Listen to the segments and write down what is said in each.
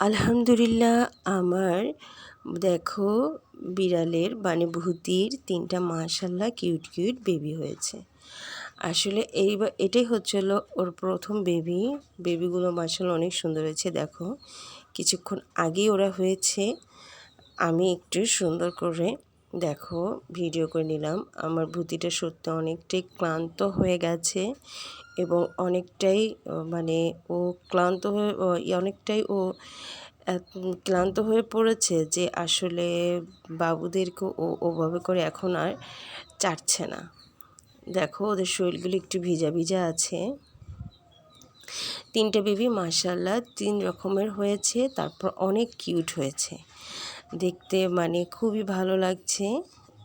আলহামদুলিল্লাহ, আমার, দেখো, বিড়ালের মানে ভূতির তিনটা মাশাল্লাহ কিউট কিউট বেবি হয়েছে। আসলে এইবার এটাই হচ্ছিল ওর প্রথম বেবি। বেবিগুলো মাশাল্লাহ অনেক সুন্দর হয়েছে, দেখো। কিছুক্ষণ আগেই ওরা হয়েছে। আমি একটু সুন্দর করে দেখো, ভিডিও করে নিলাম। আমার ভূতিটা সত্যি অনেকটাই ক্লান্ত হয়ে গেছে এবং অনেকটাই মানে ও ক্লান্ত হয়ে অনেকটাই ও ক্লান্ত হয়ে পড়েছে যে আসলে বাবুদেরকে ও, ওভাবে করে এখন আর চাটছে না। দেখো, ওদের শরীরগুলো একটু ভিজা ভিজা আছে। তিনটে বেবি মার্শাল্লাহ তিন রকমের হয়েছে, তারপর অনেক কিউট হয়েছে। দেখতে মানে খুবই ভালো লাগছে।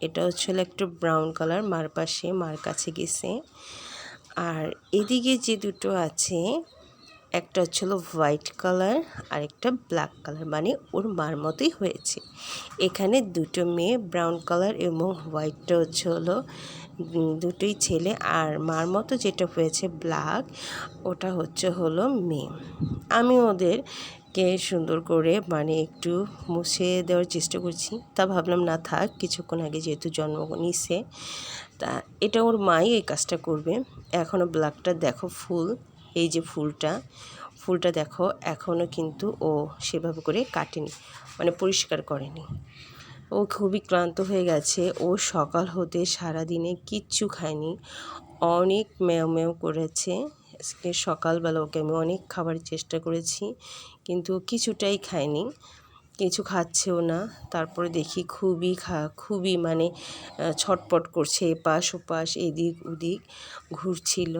এটা হচ্ছে একটু ব্রাউন কালার মার পাশে মার কাছে গেছে। আর এদিকে যে দুটো আছে, একটা হচ্ছিল হোয়াইট কালার আর একটা ব্ল্যাক কালার মানে ওর মার মতোই হয়েছে। এখানে দুটো মেয়ে ব্রাউন কালার এবং হোয়াইটটা হচ্ছে হলো দুটোই ছেলে, আর মার মতো যেটা হয়েছে ব্ল্যাক ওটা হচ্ছে হলো মেয়ে। আমি ওদের কে সুন্দর করে মানে একটু মুছে দেওয়ার চেষ্টা করছি। তা ভাবলাম, না থাক, কিছুক্ষণ আগে যেহেতু জন্ম নিছে। তা এটা ওর মাই এই কাজটা করবে। এখনও ব্ল্যাকটা দেখো ফুল, এই যে ফুলটা। ফুলটা দেখো এখনও কিন্তু ও সেভাবে করে কাটেনি মানে পরিষ্কার করেনি। ও খুবই ক্লান্ত হয়ে গেছে। ও সকাল হতে সারা দিনে কিচ্ছু খায়নি। অনেক ম্যাও ম্যাও করেছে। আজকে সকালবেলা ওকে আমি অনেক খাবার চেষ্টা করেছি, কিন্তু কিছুটাই খায়নি কিছু খাচ্ছেও না। তারপরে দেখি খুবই খা, খুবই মানে ছটপট করছে, এপাশ ওপাশ, এদিক ওদিক ঘুরছিল।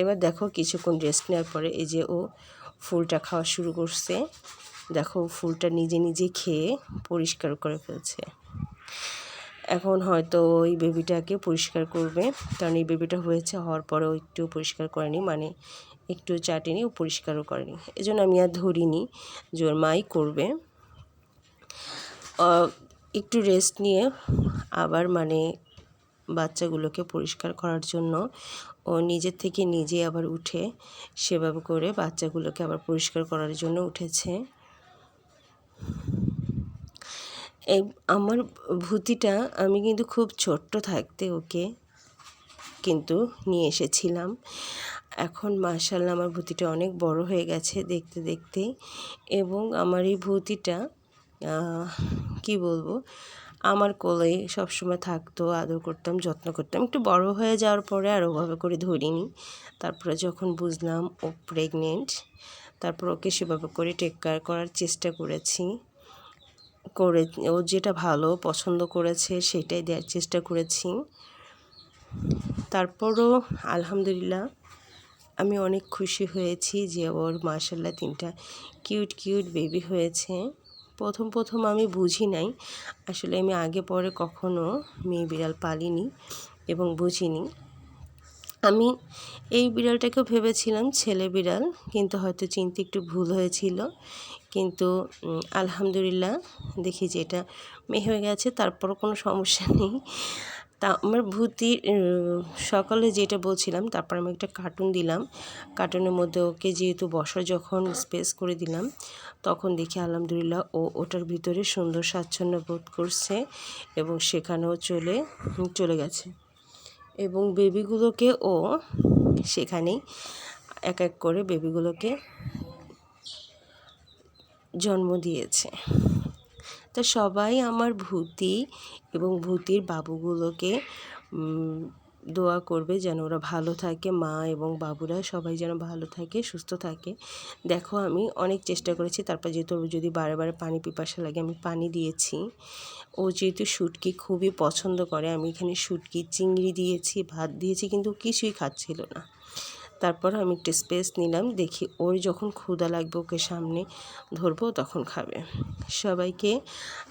এবার দেখো কিছুক্ষণ রেস্ট নেওয়ার পরে এই যে ও ফুলটা খাওয়া শুরু করছে। দেখো ফুলটা নিজে নিজে খেয়ে পরিষ্কার করে ফেলছে। এখন হয়তো ওই বেবিটাকে পরিষ্কার করবে। কারণ এই বেবিটা হয়েছে, হওয়ার পরেও একটু পরিষ্কার করেনি মানে একটু চাটেনি, ও পরিষ্কারও করেনি। এজন্য আমি আর ধরিনি যে ওর মাই করবে। একটু রেস্ট নিয়ে আবার মানে বাচ্চাগুলোকে পরিষ্কার করার জন্য ও নিজের থেকে নিজে আবার উঠে সেভাবে করে বাচ্চাগুলোকে আবার পরিষ্কার করার জন্য উঠেছে। এই আমার ভূতিটা আমি কিন্তু খুব ছোট্ট থাকতে ওকে কিন্তু নিয়ে এসেছিলাম। এখন মার্শাল্লাহ আমার ভূতিটা অনেক বড় হয়ে গেছে দেখতে দেখতে এবং আমার এই ভূতিটা কি বলব, আমার কোলে সবসময় থাকতো, আদর করতাম, যত্ন করতাম। একটু বড় হয়ে যাওয়ার পরে আর ওভাবে করে ধরিনি। তারপরে যখন বুঝলাম ও প্রেগনেন্ট তারপর ওকে সেভাবে করে টেক কেয়ার করার চেষ্টা করেছি। করে, ও যেটা ভালো পছন্দ করেছে সেটাই দেওয়ার চেষ্টা করেছি। তারপরও আলহামদুলিল্লাহ আমি অনেক খুশি হয়েছি যে ওর মার্শাল্লাহ তিনটা কিউট কিউট বেবি হয়েছে। প্রথম প্রথম আমি বুঝি নাই। আসলে আমি আগে পরে কখনো মেয়ে বিড়াল পালিনি এবং বুঝিনি। আমি এই বিড়ালটাকেও ভেবেছিলাম ছেলে বিড়াল, কিন্তু হয়তো চিনতে একটু ভুল হয়েছিল। কিন্তু আলহামদুলিল্লাহ দেখি যে এটা মেয়ে হয়ে গেছে, তারপরও কোনো সমস্যা নেই। তা আমার ভূতির সকালে যেটা বলছিলাম, তারপর আমি একটা কার্টুন দিলাম। কার্টুনের মধ্যে ওকে যেহেতু বসার যখন স্পেস করে দিলাম, তখন দেখি আলহামদুলিল্লাহ ও ওটার ভিতরে সুন্দর স্বাচ্ছন্দ্য বোধ করছে এবং সেখানেও চলে চলে গেছে। এবং বেবিগুলোকে ও সেখানেই এক এক করে বেবিগুলোকে জন্ম দিয়েছে। তা সবাই আমার ভূতি এবং ভূতির বাবুগুলোকে দোয়া করবে যেন ওরা ভালো থাকে, মা এবং বাবুরা সবাই যেন ভালো থাকে, সুস্থ থাকে। দেখো আমি অনেক চেষ্টা করেছি, তারপর যেহেতু যদি বারে বারে পানি পিপাসা লাগে আমি পানি দিয়েছি। ও যেহেতু শুটকি খুবই পছন্দ করে, আমি এখানে শুটকি, চিংড়ি দিয়েছি, ভাত দিয়েছি, কিন্তু কিছুই খাচ্ছিল না। তারপর আমি একটু স্পেস নিলাম, দেখি ওর যখন ক্ষুদা লাগবে ওকে সামনে ধরবো, তখন খাবে। সবাইকে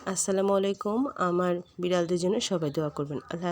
আসসালামু আলাইকুম, আমার বিড়ালদের জন্য সবাই দোয়া করবেন। আল্লাহ